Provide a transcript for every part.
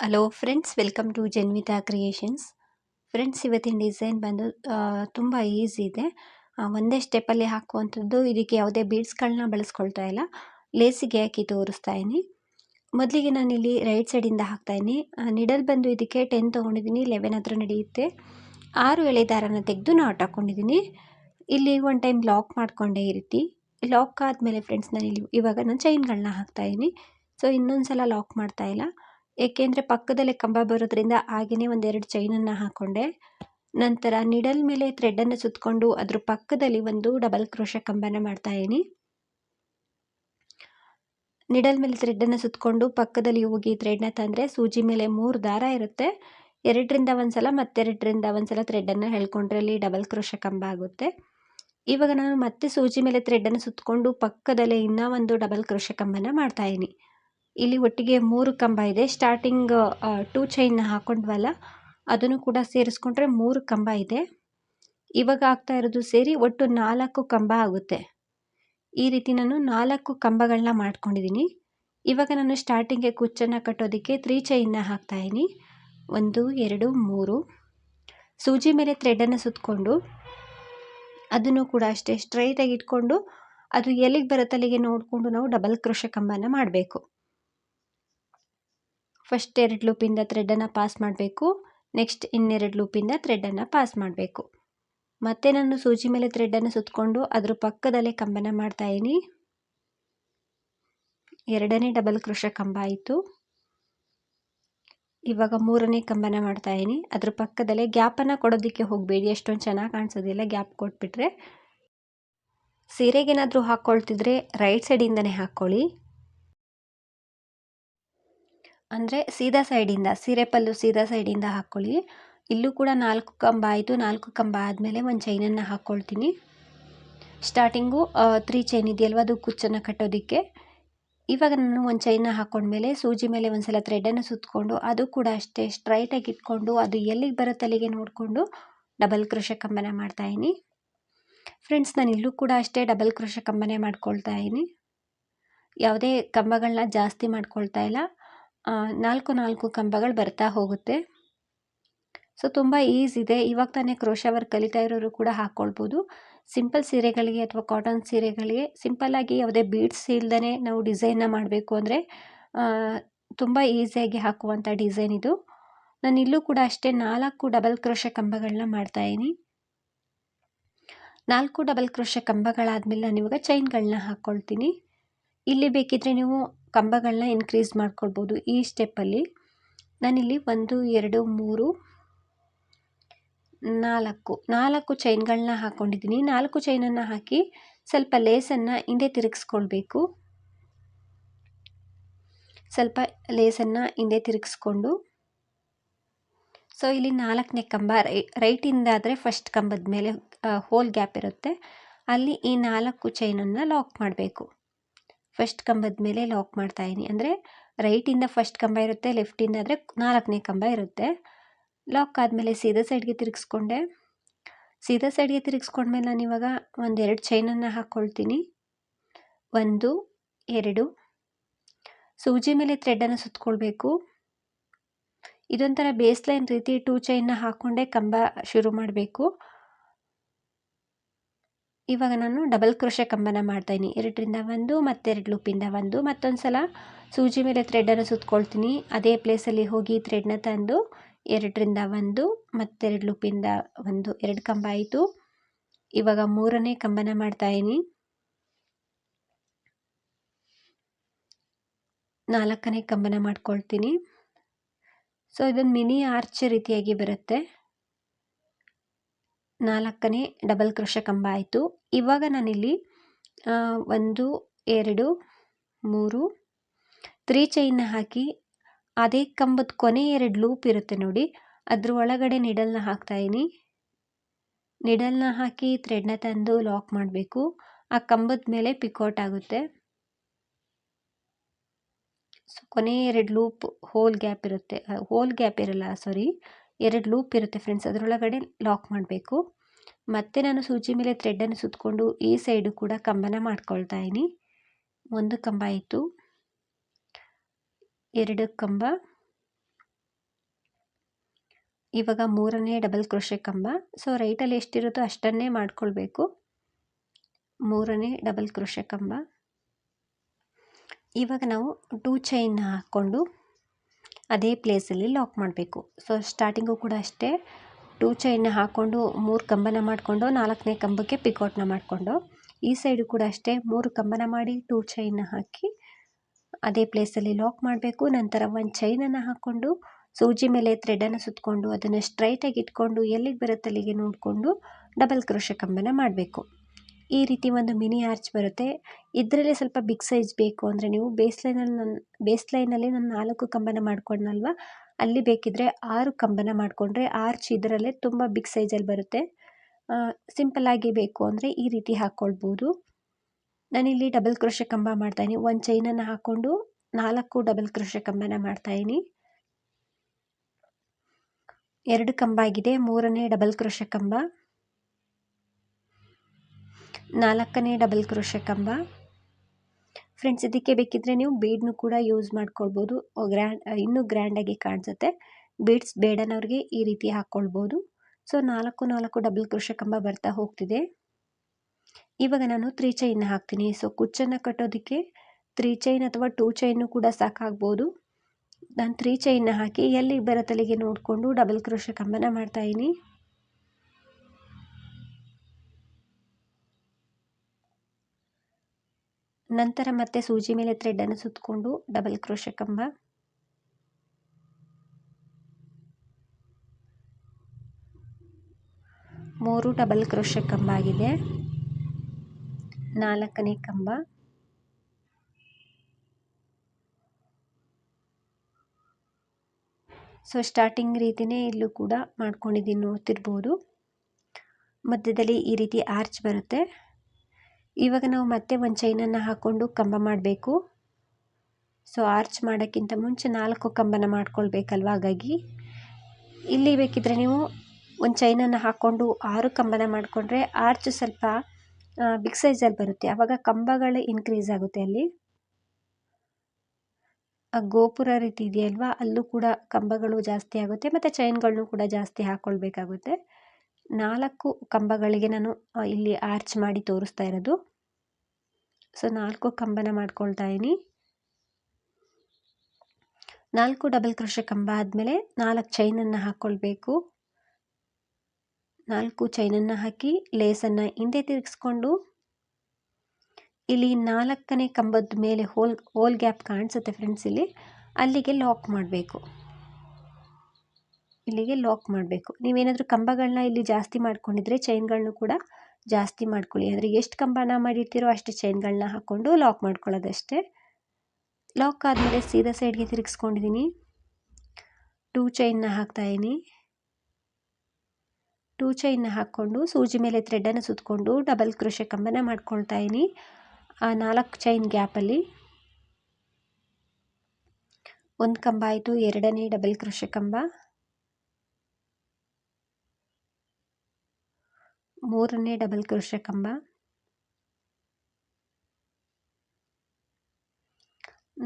Hello friends welcome to Janvita creations friends ಇವತ್ತಿನ design ಬಂದು ತುಂಬ ಈಸಿ ಇದೆ. ಒಂದೇ ಸ್ಟೆಪ್ಪಲ್ಲಿ ಹಾಕುವಂಥದ್ದು ಇದಕ್ಕೆ ಯಾವುದೇ ಬೀಡ್ಸ್ಗಳನ್ನ ಬಳಸ್ಕೊಳ್ತಾ ಇಲ್ಲ. ಲೇಸಿಗೆ ಹಾಕಿ ತೋರಿಸ್ತಾ ಇದ್ದೀನಿ. ಮೊದಲಿಗೆ ನಾನಿಲ್ಲಿ ರೈಟ್ ಸೈಡಿಂದ ಹಾಕ್ತಾಯಿದ್ದೀನಿ ನಿಡಲ್ ಬಂದು ಇದಕ್ಕೆ ಟೆನ್ ತೊಗೊಂಡಿದ್ದೀನಿ. ಲೆವೆನ್ ಹತ್ರ ನಡೆಯುತ್ತೆ. ಆರು ಎಳೆ ದಾರನ ತೆಗೆದು ನಾಟ್ ಹಾಕ್ಕೊಂಡಿದ್ದೀನಿ ಇಲ್ಲಿ ಒನ್ ಟೈಮ್ ಲಾಕ್ ಮಾಡಿಕೊಂಡೇ ಈ ಲಾಕ್ ಆದಮೇಲೆ ಫ್ರೆಂಡ್ಸ್ ನಾನು ಇಲ್ಲಿ ಇವಾಗ ನಾನು ಚೈನ್ಗಳನ್ನ ಹಾಕ್ತಾಯಿದ್ದೀನಿ ಸೊ ಇನ್ನೊಂದು ಸಲ ಲಾಕ್ ಮಾಡ್ತಾ ಇಲ್ಲ. ಏಕೆಂದರೆ ಪಕ್ಕದಲ್ಲೇ ಕಂಬ ಬರೋದ್ರಿಂದ ಹಾಗೆಯೇ ಒಂದೆರಡು ಚೈನನ್ನು ಹಾಕ್ಕೊಂಡೆ ನಂತರ ನಿಡಲ್ ಮೇಲೆ ಥ್ರೆಡ್ಡನ್ನು ಸುತ್ತಕೊಂಡು ಅದ್ರ ಪಕ್ಕದಲ್ಲಿ ಒಂದು ಡಬಲ್ ಕ್ರೋಶ ಕಂಬನ ಮಾಡ್ತಾ ಇದ್ದೀನಿ. ನಿಡಲ್ ಮೇಲೆ ಥ್ರೆಡ್ಡನ್ನು ಸುತ್ತಕೊಂಡು ಪಕ್ಕದಲ್ಲಿ ಹೋಗಿ ಥ್ರೆಡ್ನ ತಂದರೆ ಸೂಜಿ ಮೇಲೆ ಮೂರು ದಾರ ಇರುತ್ತೆ. ಎರಡರಿಂದ ಒಂದು ಸಲ ಮತ್ತೆರಡರಿಂದ ಒಂದು ಸಲ ಥ್ರೆಡ್ಡನ್ನು ಹೇಳ್ಕೊಂಡ್ರೆ ಅಲ್ಲಿ ಡಬಲ್ ಕ್ರೋಶ ಕಂಬ ಆಗುತ್ತೆ. ಇವಾಗ ನಾನು ಮತ್ತೆ ಸೂಜಿ ಮೇಲೆ ಥ್ರೆಡ್ಡನ್ನು ಸುತ್ತಕೊಂಡು ಪಕ್ಕದಲ್ಲೇ ಇನ್ನೂ ಒಂದು ಡಬಲ್ ಕ್ರೋಶ ಕಂಬನ ಮಾಡ್ತಾ ಇದ್ದೀನಿ. ಇಲ್ಲಿ ಒಟ್ಟಿಗೆ ಮೂರು ಕಂಬ ಇದೆ. ಸ್ಟಾರ್ಟಿಂಗ್ ಟೂ ಚೈನ್ ಹಾಕೊಂಡ್ವಲ್ಲ, ಅದನ್ನು ಕೂಡ ಸೇರಿಸ್ಕೊಂಡ್ರೆ ಮೂರು ಕಂಬ ಇದೆ. ಇವಾಗ ಆಗ್ತಾ ಇರೋದು ಸೇರಿ ಒಟ್ಟು ನಾಲ್ಕು ಕಂಬ ಆಗುತ್ತೆ. ಈ ರೀತಿ ನಾನು ನಾಲ್ಕು ಕಂಬಗಳನ್ನ ಮಾಡ್ಕೊಂಡಿದ್ದೀನಿ ಇವಾಗ ನಾನು ಸ್ಟಾರ್ಟಿಂಗ್ಗೆ ಕುಚ್ಚನ್ನು ಕಟ್ಟೋದಕ್ಕೆ ತ್ರೀ ಚೈನ್ನ ಹಾಕ್ತಾಯಿದ್ದೀನಿ ಒಂದು, ಎರಡು, ಮೂರು. ಸೂಜಿ ಮೇಲೆ ಥ್ರೆಡನ್ನು ಸುತ್ತಕೊಂಡು ಅದನ್ನು ಕೂಡ ಅಷ್ಟೇ ಸ್ಟ್ರೈಟಾಗಿ ಇಟ್ಕೊಂಡು ಅದು ಎಲ್ಲಿಗೆ ಬರುತ್ತೆ ಅಲ್ಲಿಗೆ ನೋಡಿಕೊಂಡು ನಾವು ಡಬಲ್ ಕ್ರೋಶ ಕಂಬನ ಮಾಡಬೇಕು. ಫಸ್ಟ್ ಎರಡು ಲೂಪಿಂದ ಥ್ರೆಡ್ಡನ್ನು ಪಾಸ್ ಮಾಡಬೇಕು. ನೆಕ್ಸ್ಟ್ ಇನ್ನೆರಡು ಲೂಪಿಂದ ಥ್ರೆಡ್ಡನ್ನು ಪಾಸ್ ಮಾಡಬೇಕು. ಮತ್ತೆ ನಾನು ಸೂಜಿ ಮೇಲೆ ಥ್ರೆಡ್ಡನ್ನು ಸುತ್ತಕೊಂಡು ಅದ್ರ ಪಕ್ಕದಲ್ಲೇ ಕಂಬನ ಮಾಡ್ತಾಯಿದ್ದೀನಿ ಎರಡನೇ ಡಬಲ್ ಕ್ರೋಶ ಕಂಬ ಆಯಿತು. ಇವಾಗ ಮೂರನೇ ಕಂಬನ ಮಾಡ್ತಾಯಿದ್ದೀನಿ ಅದ್ರ ಪಕ್ಕದಲ್ಲೇ ಗ್ಯಾಪನ್ನು ಕೊಡೋದಕ್ಕೆ ಹೋಗಬೇಡಿ. ಎಷ್ಟೊಂದು ಚೆನ್ನಾಗಿ ಕಾಣಿಸೋದಿಲ್ಲ ಗ್ಯಾಪ್ ಕೊಟ್ಬಿಟ್ರೆ. ಸೀರೆಗೇನಾದರೂ ಹಾಕ್ಕೊಳ್ತಿದ್ರೆ ರೈಟ್ ಸೈಡಿಂದನೇ ಹಾಕ್ಕೊಳ್ಳಿ ಅಂದರೆ ಸೀದಾ ಸೈಡಿಂದ ಸೀರೆ ಪಲ್ಲು ಸೀದಾ ಸೈಡಿಂದ ಹಾಕ್ಕೊಳ್ಳಿ ಇಲ್ಲೂ ಕೂಡ ನಾಲ್ಕು ಕಂಬ ಆಯಿತು. ನಾಲ್ಕು ಕಂಬ ಆದಮೇಲೆ ಒಂದು ಚೈನನ್ನು ಹಾಕ್ಕೊಳ್ತೀನಿ ಸ್ಟಾರ್ಟಿಂಗು ತ್ರೀ ಚೈನ್ ಇದೆಯಲ್ವ? ಅದು ಕುಚ್ಚನ್ನು ಕಟ್ಟೋದಕ್ಕೆ. ಇವಾಗ ನಾನು ಒಂದು ಚೈನ ಹಾಕ್ಕೊಂಡ್ಮೇಲೆ ಸೂಜಿ ಮೇಲೆ ಒಂದು ಸಲ ಥ್ರೆಡನ್ನು ಸುತ್ತಕೊಂಡು ಅದು ಕೂಡ ಅಷ್ಟೇ ಸ್ಟ್ರೈಟಾಗಿ ಇಟ್ಕೊಂಡು, ಅದು ಎಲ್ಲಿಗೆ ಬರುತ್ತೆ ಅಲ್ಲಿಗೆ ನೋಡಿಕೊಂಡು ಡಬಲ್ ಕ್ರೋಶ ಕಂಬನ ಮಾಡ್ತಾಯಿದ್ದೀನಿ ಫ್ರೆಂಡ್ಸ್ ನಾನು ಇಲ್ಲೂ ಕೂಡ ಅಷ್ಟೇ ಡಬಲ್ ಕ್ರೋಶ ಕಂಬನೆ ಮಾಡ್ಕೊಳ್ತಾ ಇದ್ದೀನಿ. ಯಾವುದೇ ಕಂಬಗಳನ್ನ ಜಾಸ್ತಿ ಮಾಡ್ಕೊಳ್ತಾ ಇಲ್ಲ. ನಾಲ್ಕು ನಾಲ್ಕು ಕಂಬಗಳು ಬರ್ತಾ ಹೋಗುತ್ತೆ. ಸೊ ತುಂಬ ಈಸಿ ಇದೆ. ಇವಾಗ ತಾನೇ ಕ್ರೋಶ ಕಲಿತಾ ಇರೋರು ಕೂಡ ಹಾಕ್ಕೊಳ್ಬೋದು ಸಿಂಪಲ್ ಸೀರೆಗಳಿಗೆ ಅಥವಾ ಕಾಟನ್ ಸೀರೆಗಳಿಗೆ ಸಿಂಪಲ್ಲಾಗಿ ಯಾವುದೇ ಬೀಡ್ಸ್ ಇಲ್ಲದೇ ನಾವು ಡಿಸೈನ್ನ ಮಾಡಬೇಕು ಅಂದರೆ ತುಂಬ ಈಸಿಯಾಗಿ ಹಾಕುವಂಥ ಡಿಸೈನ್ ಇದು. ನಾನು ಇಲ್ಲೂ ಕೂಡ ಅಷ್ಟೇ ನಾಲ್ಕು ಡಬಲ್ ಕ್ರೋಶ ಕಂಬಗಳನ್ನ ಮಾಡ್ತಾಯಿದ್ದೀನಿ ನಾಲ್ಕು ಡಬಲ್ ಕ್ರೋಶ ಕಂಬಗಳಾದಮೇಲೆ ನಾನು ಇವಾಗ ಚೈನ್ಗಳನ್ನ ಹಾಕ್ಕೊಳ್ತೀನಿ ಇಲ್ಲಿ ಬೇಕಿದ್ರೆ ನೀವು ಕಂಬಗಳನ್ನ ಇನ್ಕ್ರೀಸ್ ಮಾಡ್ಕೊಳ್ಬೋದು ಈ ಸ್ಟೆಪ್ಪಲ್ಲಿ ನಾನಿಲ್ಲಿ ಒಂದು, ಎರಡು, ಮೂರು, ನಾಲ್ಕು ನಾಲ್ಕು ಚೈನ್ಗಳನ್ನ ಹಾಕ್ಕೊಂಡಿದ್ದೀನಿ ನಾಲ್ಕು ಚೈನನ್ನು ಹಾಕಿ ಸ್ವಲ್ಪ ಲೇಸನ್ನು ಹಿಂದೆ ತಿರುಗಿಸ್ಕೊಳ್ಬೇಕು. ಸ್ವಲ್ಪ ಲೇಸನ್ನು ಹಿಂದೆ ತಿರುಗಿಸ್ಕೊಂಡು. ಸೊ ಇಲ್ಲಿ ನಾಲ್ಕನೇ ಕಂಬ, ರೈ ರೈಟಿಂದ ಆದರೆ ಫಸ್ಟ್ ಕಂಬದ ಮೇಲೆ ಹೋಲ್ ಗ್ಯಾಪ್ ಇರುತ್ತೆ. ಅಲ್ಲಿ ಈ ನಾಲ್ಕು ಚೈನನ್ನು ಲಾಕ್ ಮಾಡಬೇಕು. ಫಸ್ಟ್ ಕಂಬದ ಮೇಲೆ ಲಾಕ್ ಮಾಡ್ತಾ ಮಾಡ್ತಾಯಿದ್ದೀನಿ ಅಂದರೆ ರೈಟಿಂದ ಫಸ್ಟ್ ಕಂಬ ಇರುತ್ತೆ ಲೆಫ್ಟಿಂದ ಆದರೆ ನಾಲ್ಕನೇ ಕಂಬ ಇರುತ್ತೆ. ಲಾಕ್ ಆದಮೇಲೆ ಸೀದಾ ಸೈಡ್ಗೆ ತಿರುಗಿಸ್ಕೊಂಡೆ. ಸೀದಾ ಸೈಡ್ಗೆ ತಿರುಗಿಸ್ಕೊಂಡ್ಮೇಲೆ ನಾನು ಇವಾಗ ಒಂದೆರಡು ಚೈನನ್ನು ಹಾಕ್ಕೊಳ್ತೀನಿ ಒಂದು, ಎರಡು. ಸೂಜಿ ಮೇಲೆ ಥ್ರೆಡನ್ನು ಸುತ್ತಕೊಳ್ಬೇಕು ಇದೊಂಥರ ಬೇಸ್ ಲೈನ್ ರೀತಿ ಟೂ ಚೈನ್ನ ಹಾಕ್ಕೊಂಡೆ ಕಂಬ ಶುರು ಮಾಡಬೇಕು. ಇವಾಗ ನಾನು ಡಬಲ್ ಕ್ರೋಷೆ ಕಂಬನ ಮಾಡ್ತಾಯಿನಿ ಎರಡರಿಂದ ಒಂದು, ಮತ್ತೆರಡು ಲೂಪಿಂದ ಒಂದು, ಮತ್ತೊಂದು ಸಲ ಸೂಜಿ ಮೇಲೆ ಥ್ರೆಡನ್ನು ಸುತ್ತಕೊಳ್ತೀನಿ ಅದೇ ಪ್ಲೇಸಲ್ಲಿ ಹೋಗಿ ಥ್ರೆಡ್ನ ತಂದು ಎರಡರಿಂದ ಒಂದು, ಮತ್ತೆರಡು ಲೂಪಿಂದ ಒಂದು, ಎರಡು ಕಂಬ ಆಯಿತು. ಇವಾಗ ಮೂರನೇ ಕಂಬನ ಮಾಡ್ತಾಯಿನಿ ನಾಲ್ಕನೇ ಕಂಬನ ಮಾಡ್ಕೊಳ್ತೀನಿ. ಸೊ ಇದೊಂದು ಮಿನಿ ಆರ್ಚ್ ರೀತಿಯಾಗಿ ಬರುತ್ತೆ. ನಾಲ್ಕನೇ ಡಬಲ್ ಕ್ರೋಶ ಕಂಬ ಆಯಿತು. ಇವಾಗ ನಾನಿಲ್ಲಿ ಒಂದು, ಎರಡು, ಮೂರು, ತ್ರೀ ಚೈನ್ನ ಹಾಕಿ, ಅದೇ ಕಂಬದ ಕೊನೆ ಎರಡು ಲೂಪ್ ಇರುತ್ತೆ ನೋಡಿ, ಅದ್ರ ಒಳಗಡೆ ನಿಡಲ್ನ ಹಾಕ್ತಾಯಿನಿ ನಿಡಲ್ನ ಹಾಕಿ ಥ್ರೆಡ್ನ ತಂದು ಲಾಕ್ ಮಾಡಬೇಕು. ಆ ಕಂಬದ ಮೇಲೆ ಪಿಕೌಟ್ ಆಗುತ್ತೆ. ಸೊ ಕೊನೆ ಎರಡು ಲೂಪ್ ಹೋಲ್ ಗ್ಯಾಪ್ ಇರುತ್ತೆ ಹೋಲ್ ಗ್ಯಾಪ್ ಇರಲ್ಲ ಸಾರಿ ಎರಡು ಲೂಪ್ ಇರುತ್ತೆ ಫ್ರೆಂಡ್ಸ್ ಅದರೊಳಗಡೆ ಲಾಕ್ ಮಾಡಬೇಕು. ಮತ್ತೆ ನಾನು ಸೂಜಿ ಮೇಲೆ ಥ್ರೆಡ್ಡನ್ನು ಸುತ್ತಕೊಂಡು ಈ ಸೈಡು ಕೂಡ ಕಂಬನ ಮಾಡ್ಕೊಳ್ತಾ ಇದ್ದೀನಿ. ಒಂದು ಕಂಬ ಆಯಿತು. ಎರಡು ಕಂಬ. ಇವಾಗ ಮೂರನೇ ಡಬಲ್ ಕ್ರೋಶೆ ಕಂಬ. ಸೊ ರೈಟಲ್ಲಿ ಎಷ್ಟಿರುತ್ತೋ ಅಷ್ಟನ್ನೇ ಮಾಡ್ಕೊಳ್ಬೇಕು. ಮೂರನೇ ಡಬಲ್ ಕ್ರೋಶೆ ಕಂಬ. ಇವಾಗ ನಾವು ಟೂ ಚೈನ್ ಹಾಕ್ಕೊಂಡು ಅದೇ ಪ್ಲೇಸಲ್ಲಿ ಲಾಕ್ ಮಾಡಬೇಕು. ಸೊ ಸ್ಟಾರ್ಟಿಂಗು ಕೂಡ ಅಷ್ಟೇ. ಟೂ ಚೈನ್ನ ಹಾಕ್ಕೊಂಡು ಮೂರು ಕಂಬನ ಮಾಡಿಕೊಂಡು ನಾಲ್ಕನೇ ಕಂಬಕ್ಕೆ ಪಿಕೌಟ್ನ ಮಾಡಿಕೊಂಡು, ಈ ಸೈಡು ಕೂಡ ಅಷ್ಟೇ. ಮೂರು ಕಂಬನ ಮಾಡಿ ಟೂ ಚೈನ್ನ ಹಾಕಿ ಅದೇ ಪ್ಲೇಸಲ್ಲಿ ಲಾಕ್ ಮಾಡಬೇಕು. ನಂತರ ಒಂದು ಚೈನನ್ನು ಹಾಕ್ಕೊಂಡು ಸೂಜಿ ಮೇಲೆ ಥ್ರೆಡನ್ನು ಸುತ್ತಕೊಂಡು ಅದನ್ನು ಸ್ಟ್ರೈಟಾಗಿ ಇಟ್ಕೊಂಡು ಎಲ್ಲಿಗೆ ಬರುತ್ತೆ ಅಲ್ಲಿಗೆ ನೋಡಿಕೊಂಡು ಡಬಲ್ ಕ್ರೋಶ ಕಂಬನ ಮಾಡಬೇಕು. ಈ ರೀತಿ ಒಂದು ಮಿನಿ ಆರ್ಚ್ ಬರುತ್ತೆ. ಇದರಲ್ಲಿ ಸ್ವಲ್ಪ ಬಿಗ್ ಸೈಜ್ ಬೇಕು ಅಂದರೆ ನೀವು ಬೇಸ್ ಲೈನಲ್ಲಿ ನನ್ನ ಬೇಸ್ ಲೈನಲ್ಲಿ ನಾನು ನಾಲ್ಕು ಕಂಬನ ಮಾಡ್ಕೊಂಡ್ನಲ್ವ? ಅಲ್ಲಿ ಬೇಕಿದ್ದರೆ ಆರು ಕಂಬನ ಮಾಡಿಕೊಂಡ್ರೆ ಆರ್ಚ್ ಇದರಲ್ಲೇ ತುಂಬ ಬಿಗ್ ಸೈಜಲ್ಲಿ ಬರುತ್ತೆ. ಸಿಂಪಲ್ಲಾಗಿ ಬೇಕು ಅಂದರೆ ಈ ರೀತಿ ಹಾಕ್ಕೊಳ್ಬೋದು ನಾನಿಲ್ಲಿ ಡಬಲ್ ಕ್ರೋಶ ಕಂಬ ಮಾಡ್ತಾಯಿನಿ ಒಂದು ಚೈನನ್ನು ಹಾಕ್ಕೊಂಡು ನಾಲ್ಕು ಡಬಲ್ ಕ್ರೋಶ ಕಂಬನ ಮಾಡ್ತಾಯಿನಿ ಎರಡು ಕಂಬ ಆಗಿದೆ. ಮೂರನೇ ಡಬಲ್ ಕ್ರೋಶ ಕಂಬ. ನಾಲ್ಕನೇ ಡಬಲ್ ಕ್ರೋಶ ಕಂಬ ಫ್ರೆಂಡ್ಸ್ ಇದಕ್ಕೆ ಬೇಕಿದ್ರೆ ನೀವು ಬೀಡ್ನು ಕೂಡ ಯೂಸ್ ಮಾಡ್ಕೊಳ್ಬೋದು. ಗ್ರ್ಯಾಂಡ್ ಇನ್ನೂ ಗ್ರ್ಯಾಂಡಾಗಿ ಕಾಣಿಸುತ್ತೆ. ಬೀಡ್ಸ್ ಬೇಡನವ್ರಿಗೆ ಈ ರೀತಿ ಹಾಕ್ಕೊಳ್ಬೋದು ಸೊ ನಾಲ್ಕು ನಾಲ್ಕು ಡಬಲ್ ಕ್ರೋಶ ಕಂಬ ಬರ್ತಾ ಹೋಗ್ತಿದೆ. ಇವಾಗ ನಾನು ತ್ರೀ ಚೈನ್ ಹಾಕ್ತೀನಿ. ಸೊ ಕುಚ್ಚನ್ನು ಕಟ್ಟೋದಕ್ಕೆ ತ್ರೀ ಚೈನ್ ಅಥವಾ ಟೂ ಚೈನು ಕೂಡ ಸಾಕಾಗ್ಬೋದು. ನಾನು ತ್ರೀ ಚೈನ್ನ ಹಾಕಿ ಎಲ್ಲಿಗೆ ಬರೋ ತಲೆಗೆ ನೋಡಿಕೊಂಡು ಡಬಲ್ ಕ್ರೋಶ ಕಂಬನ ಮಾಡ್ತಾಯಿನಿ ನಂತರ ಮತ್ತೆ ಸೂಜಿ ಮೇಲೆ ಥ್ರೆಡನ್ನು ಸುತ್ತಕೊಂಡು ಡಬಲ್ ಕ್ರೋಶ ಕಂಬ. ಮೂರು ಡಬಲ್ ಕ್ರೋಶ ಕಂಬ ಆಗಿದೆ. ನಾಲ್ಕನೇ ಕಂಬ. ಸೊ ಸ್ಟಾರ್ಟಿಂಗ್ ರೀತಿಯೇ ಇಲ್ಲೂ ಕೂಡ ಮಾಡ್ಕೊಂಡಿದ್ದೀನಿ ನೋಡ್ತಿರ್ಬೋದು. ಮಧ್ಯದಲ್ಲಿ ಈ ರೀತಿ ಆರ್ಚ್ ಬರುತ್ತೆ. ಇವಾಗ ನಾವು ಮತ್ತೆ ಒಂದು ಚೈನನ್ನು ಹಾಕ್ಕೊಂಡು ಕಂಬ ಮಾಡಬೇಕು. ಸೊ ಆರ್ಚ್ ಮಾಡೋಕ್ಕಿಂತ ಮುಂಚೆ ನಾಲ್ಕು ಕಂಬನ ಮಾಡ್ಕೊಳ್ಬೇಕಲ್ವ? ಹಾಗಾಗಿ ಇಲ್ಲಿ ಬೇಕಿದ್ರೆ ನೀವು ಒಂದು ಚೈನನ್ನು ಹಾಕ್ಕೊಂಡು ಆರು ಕಂಬನ ಮಾಡಿಕೊಂಡ್ರೆ ಆರ್ಚ್ ಸ್ವಲ್ಪ ಬಿಗ್ ಸೈಜಲ್ಲಿ ಬರುತ್ತೆ. ಆವಾಗ ಕಂಬಗಳು ಇನ್ಕ್ರೀಸ್ ಆಗುತ್ತೆ ಅಲ್ಲಿ. ಆ ಗೋಪುರ ರೀತಿ ಇದೆಯಲ್ವಾ? ಅಲ್ಲೂ ಕೂಡ ಕಂಬಗಳು ಜಾಸ್ತಿ ಆಗುತ್ತೆ, ಮತ್ತು ಚೈನ್ಗಳನ್ನೂ ಕೂಡ ಜಾಸ್ತಿ ಹಾಕ್ಕೊಳ್ಬೇಕಾಗುತ್ತೆ ನಾಲ್ಕು ಕಂಬಗಳಿಗೆ ನಾನು ಇಲ್ಲಿ ಆರ್ಚ್ ಮಾಡಿ ತೋರಿಸ್ತಾ ಇರೋದು. ಸೊ ನಾಲ್ಕು ಕಂಬನ ಮಾಡ್ಕೊಳ್ತಾ ಇದ್ದೀನಿ. ನಾಲ್ಕು ಡಬಲ್ ಕ್ರೋಶ ಕಂಬ ಆದಮೇಲೆ ನಾಲ್ಕು ಚೈನನ್ನು ಹಾಕ್ಕೊಳ್ಬೇಕು ನಾಲ್ಕು ಚೈನನ್ನು ಹಾಕಿ ಲೇಸನ್ನು ಹಿಂದೆ ತಿರುಗಿಸ್ಕೊಂಡು, ಇಲ್ಲಿ ನಾಲ್ಕನೇ ಕಂಬದ ಮೇಲೆ ಹೋಲ್ ಹೋಲ್ ಗ್ಯಾಪ್ ಕಾಣಿಸುತ್ತೆ ಫ್ರೆಂಡ್ಸ್ ಇಲ್ಲಿ. ಅಲ್ಲಿಗೆ ಲಾಕ್ ಮಾಡಬೇಕು. ಇಲ್ಲಿಗೆ ಲಾಕ್ ಮಾಡಬೇಕು. ನೀವೇನಾದರೂ ಕಂಬಗಳನ್ನ ಇಲ್ಲಿ ಜಾಸ್ತಿ ಮಾಡ್ಕೊಂಡಿದ್ರೆ ಚೈನ್ಗಳನ್ನೂ ಕೂಡ ಜಾಸ್ತಿ ಮಾಡ್ಕೊಳ್ಳಿ. ಅಂದರೆ ಎಷ್ಟು ಕಂಬನ ಮಾಡಿರ್ತೀರೋ ಅಷ್ಟು ಚೈನ್ಗಳನ್ನ ಹಾಕ್ಕೊಂಡು ಲಾಕ್ ಮಾಡ್ಕೊಳ್ಳೋದಷ್ಟೇ. ಲಾಕ್ ಆದಮೇಲೆ ಸೀದಾ ಸೈಡ್ಗೆ ತಿರುಗಿಸ್ಕೊಂಡಿದ್ದೀನಿ ಟೂ ಚೈನ್ನ ಹಾಕ್ತಾಯಿದ್ದೀನಿ ಟೂ ಚೈನ್ನ ಹಾಕ್ಕೊಂಡು ಸೂಜಿ ಮೇಲೆ ಥ್ರೆಡನ್ನು ಸುತ್ತಕೊಂಡು ಡಬಲ್ ಕ್ರೋಶೆ ಕಂಬನ ಮಾಡ್ಕೊಳ್ತಾ ಇದ್ದೀನಿ ಆ ನಾಲ್ಕು ಚೈನ್ ಗ್ಯಾಪಲ್ಲಿ ಒಂದು ಕಂಬ ಆಯಿತು, ಎರಡನೇ ಡಬಲ್ ಕ್ರೋಶೆ ಕಂಬ. ಮೂರನೇ ಡಬಲ್ ಕ್ರೋಶೆ ಕಂಬ.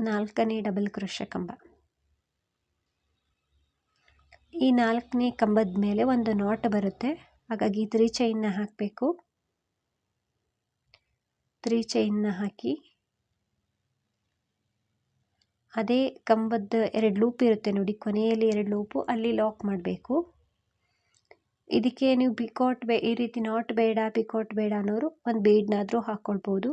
ನಾಲ್ಕನೇ ಡಬಲ್ ಕ್ರೋಶೆ ಕಂಬ. ಈ ನಾಲ್ಕನೇ ಕಂಬದ ಮೇಲೆ ಒಂದು ನಾಟ್ ಬರುತ್ತೆ. ಹಾಗಾಗಿ ತ್ರೀ ಚೈನ್ನ ಹಾಕಬೇಕು. ತ್ರೀ ಚೈನ್ನ ಹಾಕಿ ಅದೇ ಕಂಬದ ಎರಡು ಲೂಪ್ ಇರುತ್ತೆ ನೋಡಿ, ಕೊನೆಯಲ್ಲಿ ಎರಡು ಲೂಪು, ಅಲ್ಲಿ ಲಾಕ್ ಮಾಡಬೇಕು. ಇದಕ್ಕೆ ನೀವು ಪಿಕಾಟ್ ಬೇ, ಈ ರೀತಿ ನಾಟ್ ಬೇಡ ಪಿಕಾಟ್ ಬೇಡ ಅನ್ನೋರು ಒಂದು ಬೀಡ್ನಾದರೂ ಹಾಕ್ಕೊಳ್ಬೋದು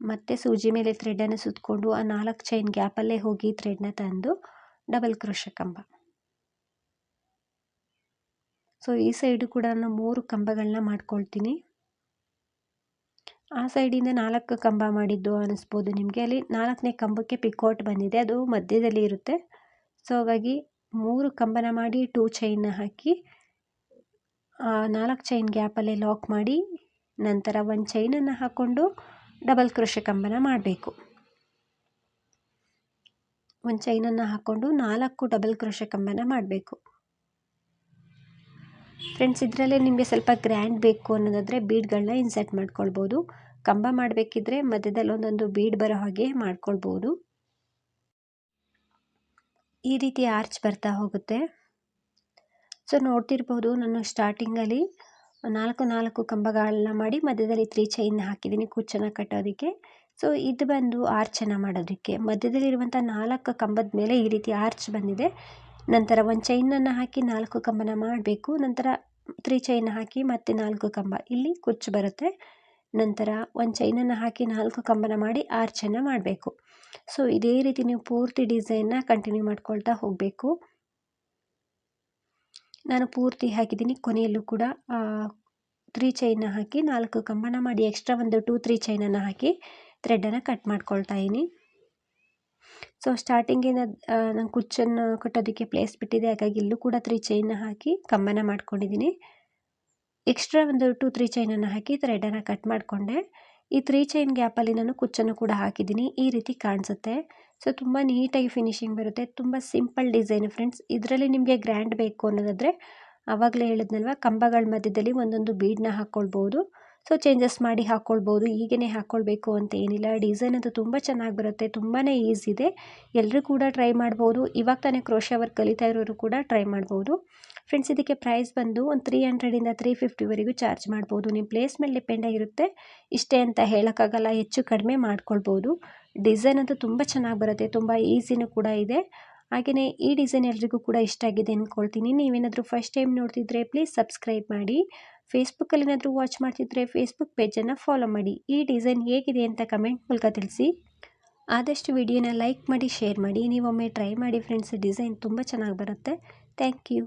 ಮತ್ತು ಸೂಜಿ ಮೇಲೆ ಥ್ರೆಡನ್ನು ಸುತ್ತಕೊಂಡು ಆ ನಾಲ್ಕು ಚೈನ್ ಗ್ಯಾಪಲ್ಲೇ ಹೋಗಿ ಥ್ರೆಡ್ನ ತಂದು ಡಬಲ್ ಕ್ರೋಶ ಕಂಬ. ಸೊ ಈ ಸೈಡು ಕೂಡ ನಾನು ಮೂರು ಕಂಬಗಳನ್ನ ಮಾಡ್ಕೊಳ್ತೀನಿ. ಆ ಸೈಡಿಂದ ನಾಲ್ಕು ಕಂಬ ಮಾಡಿದ್ದು ಅನ್ನಿಸ್ಬೋದು ನಿಮಗೆ. ಅಲ್ಲಿ ನಾಲ್ಕನೇ ಕಂಬಕ್ಕೆ ಪಿಕೋಟ್ ಬಂದಿದೆ. ಅದು ಮಧ್ಯದಲ್ಲಿ ಇರುತ್ತೆ. ಸೊ ಹಾಗಾಗಿ ಮೂರು ಕಂಬನ ಮಾಡಿ ಟೂ ಚೈನ್ನ ಹಾಕಿ ನಾಲ್ಕು ಚೈನ್ ಗ್ಯಾಪಲ್ಲೇ ಲಾಕ್ ಮಾಡಿ, ನಂತರ ಒಂದು ಚೈನನ್ನು ಹಾಕ್ಕೊಂಡು ಡಬಲ್ ಕ್ರೋಶೆ ಕಂಬನ ಮಾಡಬೇಕು. ಒಂದು ಚೈನನ್ನು ಹಾಕ್ಕೊಂಡು ನಾಲ್ಕು ಡಬಲ್ ಕ್ರೋಶೆ ಕಂಬನ ಮಾಡಬೇಕು. ಫ್ರೆಂಡ್ಸ್ ಇದರಲ್ಲೇ ನಿಮಗೆ ಸ್ವಲ್ಪ ಗ್ರ್ಯಾಂಡ್ ಬೇಕು ಅನ್ನೋದಾದರೆ ಬೀಡ್ಗಳನ್ನ ಇನ್ಸರ್ಟ್ ಮಾಡ್ಕೊಳ್ಬೋದು. ಕಂಬ ಮಾಡಬೇಕಿದ್ರೆ ಮಧ್ಯದಲ್ಲಿ ಒಂದೊಂದು ಬೀಡ್ ಬರೋ ಹಾಗೆ ಮಾಡ್ಕೊಳ್ಬೋದು. ಈ ರೀತಿ ಆರ್ಚ್ ಬರ್ತಾ ಹೋಗುತ್ತೆ. ಸೊ ನೋಡ್ತಿರ್ಬೋದು ನಾನು ಸ್ಟಾರ್ಟಿಂಗಲ್ಲಿ ನಾಲ್ಕು ನಾಲ್ಕು ಕಂಬಗಳನ್ನ ಮಾಡಿ ಮಧ್ಯದಲ್ಲಿ ತ್ರೀ ಚೈನ್ ಹಾಕಿದ್ದೀನಿ ಕುಚ್ಚನ್ನು ಕಟ್ಟೋದಕ್ಕೆ. ಸೊ ಇದು ಬಂದು ಆರ್ಚನ್ನು ಮಾಡೋದಕ್ಕೆ. ಮಧ್ಯದಲ್ಲಿರುವಂಥ ನಾಲ್ಕು ಕಂಬದ ಮೇಲೆ ಈ ರೀತಿ ಆರ್ಚ್ ಬಂದಿದೆ. ನಂತರ ಒಂದು ಚೈನನ್ನು ಹಾಕಿ ನಾಲ್ಕು ಕಂಬನ ಮಾಡಬೇಕು. ನಂತರ ತ್ರೀ ಚೈನ್ ಹಾಕಿ ಮತ್ತೆ ನಾಲ್ಕು ಕಂಬ. ಇಲ್ಲಿ ಕುಚ್ಚು ಬರುತ್ತೆ. ನಂತರ ಒಂದು ಚೈನನ್ನು ಹಾಕಿ ನಾಲ್ಕು ಕಂಬನ ಮಾಡಿ ಆರ್ಚನ್ನು ಮಾಡಬೇಕು. ಸೊ ಇದೇ ರೀತಿ ನೀವು ಪೂರ್ತಿ ಡಿಸೈನ್ನ ಕಂಟಿನ್ಯೂ ಮಾಡ್ಕೊಳ್ತಾ ಹೋಗಬೇಕು. ನಾನು ಪೂರ್ತಿ ಹಾಕಿದ್ದೀನಿ. ಕೊನೆಯಲ್ಲೂ ಕೂಡ ತ್ರೀ ಚೈನ್ನ ಹಾಕಿ ನಾಲ್ಕು ಕಂಬನ ಮಾಡಿ ಎಕ್ಸ್ಟ್ರಾ ಒಂದು ಟೂ ತ್ರೀ ಚೈನನ್ನು ಹಾಕಿ ಥ್ರೆಡನ್ನು ಕಟ್ ಮಾಡ್ಕೊಳ್ತಾ ಇದ್ದೀನಿ. ಸೊ ಸ್ಟಾರ್ಟಿಂಗಿನ ನಾನು ಕುಚ್ಚನ್ನು ಕಟ್ಟೋದಕ್ಕೆ ಪ್ಲೇಸ್ ಬಿಟ್ಟಿದೆ ಹಾಗಾಗಿ ಇಲ್ಲೂ ಕೂಡ ತ್ರೀ ಚೈನ್ನ ಹಾಕಿ ಕಂಬನ ಮಾಡ್ಕೊಂಡಿದ್ದೀನಿ. ಎಕ್ಸ್ಟ್ರಾ ಒಂದು ಟು ತ್ರೀ ಚೈನನ್ನು ಹಾಕಿ ಥ್ರೆಡನ್ನು ಕಟ್ ಮಾಡಿಕೊಂಡೆ. ಈ ತ್ರೀ ಚೈನ್ ಗ್ಯಾಪಲ್ಲಿ ನಾನು ಕುಚ್ಚನ್ನು ಕೂಡ ಹಾಕಿದ್ದೀನಿ. ಈ ರೀತಿ ಕಾಣಿಸುತ್ತೆ. ಸೊ ತುಂಬ ನೀಟಾಗಿ ಫಿನಿಶಿಂಗ್ ಬರುತ್ತೆ. ತುಂಬ ಸಿಂಪಲ್ ಡಿಸೈನ್ ಫ್ರೆಂಡ್ಸ್ ಇದರಲ್ಲಿ ನಿಮಗೆ ಗ್ರ್ಯಾಂಡ್ ಬೇಕು ಅನ್ನೋದಾದರೆ ಆವಾಗಲೇ ಹೇಳಿದ್ನಲ್ವ, ಕಂಬಗಳ ಮಧ್ಯದಲ್ಲಿ ಒಂದೊಂದು ಬೀಡನ್ನ ಹಾಕ್ಕೊಳ್ಬೋದು ಸೊ ಚೇಂಜಸ್ ಮಾಡಿ ಹಾಕ್ಕೊಳ್ಬೋದು ಈಗೇ ಹಾಕ್ಕೊಳ್ಬೇಕು ಅಂತ ಏನಿಲ್ಲ. ಡಿಸೈನ್ ಅಂತೂ ತುಂಬ ಚೆನ್ನಾಗಿ ಬರುತ್ತೆ. ತುಂಬಾ ಈಸಿ ಇದೆ. ಎಲ್ಲರೂ ಕೂಡ ಟ್ರೈ ಮಾಡ್ಬೋದು. ಇವಾಗ ತಾನೇ ಕ್ರೋಶ ವರ್ಕ್ ಕಲಿತಾ ಇರೋರು ಕೂಡ ಟ್ರೈ ಮಾಡ್ಬೋದು. ಫ್ರೆಂಡ್ಸ್ ಇದಕ್ಕೆ ಪ್ರೈಸ್ ಬಂದು ಒಂದು ತ್ರೀ ಹಂಡ್ರೆಡಿಂದ ತ್ರೀ ಫಿಫ್ಟಿವರೆಗೂ ಚಾರ್ಜ್ ಮಾಡ್ಬೋದು. ನಿಮ್ಮ ಪ್ಲೇಸ್ ಮೇಲೆ ಡಿಪೆಂಡ್ ಆಗಿರುತ್ತೆ. ಇಷ್ಟೇ ಅಂತ ಹೇಳೋಕ್ಕಾಗಲ್ಲ, ಹೆಚ್ಚು ಕಡಿಮೆ ಮಾಡ್ಕೊಳ್ಬೋದು. ಡಿಸೈನ್ ಅಂತೂ ತುಂಬ ಚೆನ್ನಾಗಿ ಬರುತ್ತೆ, ತುಂಬ ಈಸಿನೂ ಕೂಡ ಇದೆ. ಹಾಗೆಯೇ ಈ ಡಿಸೈನ್ ಎಲ್ರಿಗೂ ಕೂಡ ಇಷ್ಟ ಆಗಿದೆ ಅಂದ್ಕೊಳ್ತೀನಿ ನೀವೇನಾದರೂ ಫಸ್ಟ್ ಟೈಮ್ ನೋಡ್ತಿದ್ರೆ ಪ್ಲೀಸ್ ಸಬ್ಸ್ಕ್ರೈಬ್ ಮಾಡಿ. ಫೇಸ್ಬುಕ್ಕಲ್ಲಿ ಏನಾದರೂ ವಾಚ್ ಮಾಡ್ತಿದ್ರೆ ಫೇಸ್ಬುಕ್ ಪೇಜನ್ನು ಫಾಲೋ ಮಾಡಿ. ಈ ಡಿಸೈನ್ ಹೇಗಿದೆ ಅಂತ ಕಮೆಂಟ್ ಮೂಲಕ ತಿಳಿಸಿ. ಆದಷ್ಟು ವಿಡಿಯೋನ ಲೈಕ್ ಮಾಡಿ ಶೇರ್ ಮಾಡಿ. ನೀವೊಮ್ಮೆ ಟ್ರೈ ಮಾಡಿ ಫ್ರೆಂಡ್ಸ್ ಡಿಸೈನ್ ತುಂಬ ಚೆನ್ನಾಗಿ ಬರುತ್ತೆ. Thank you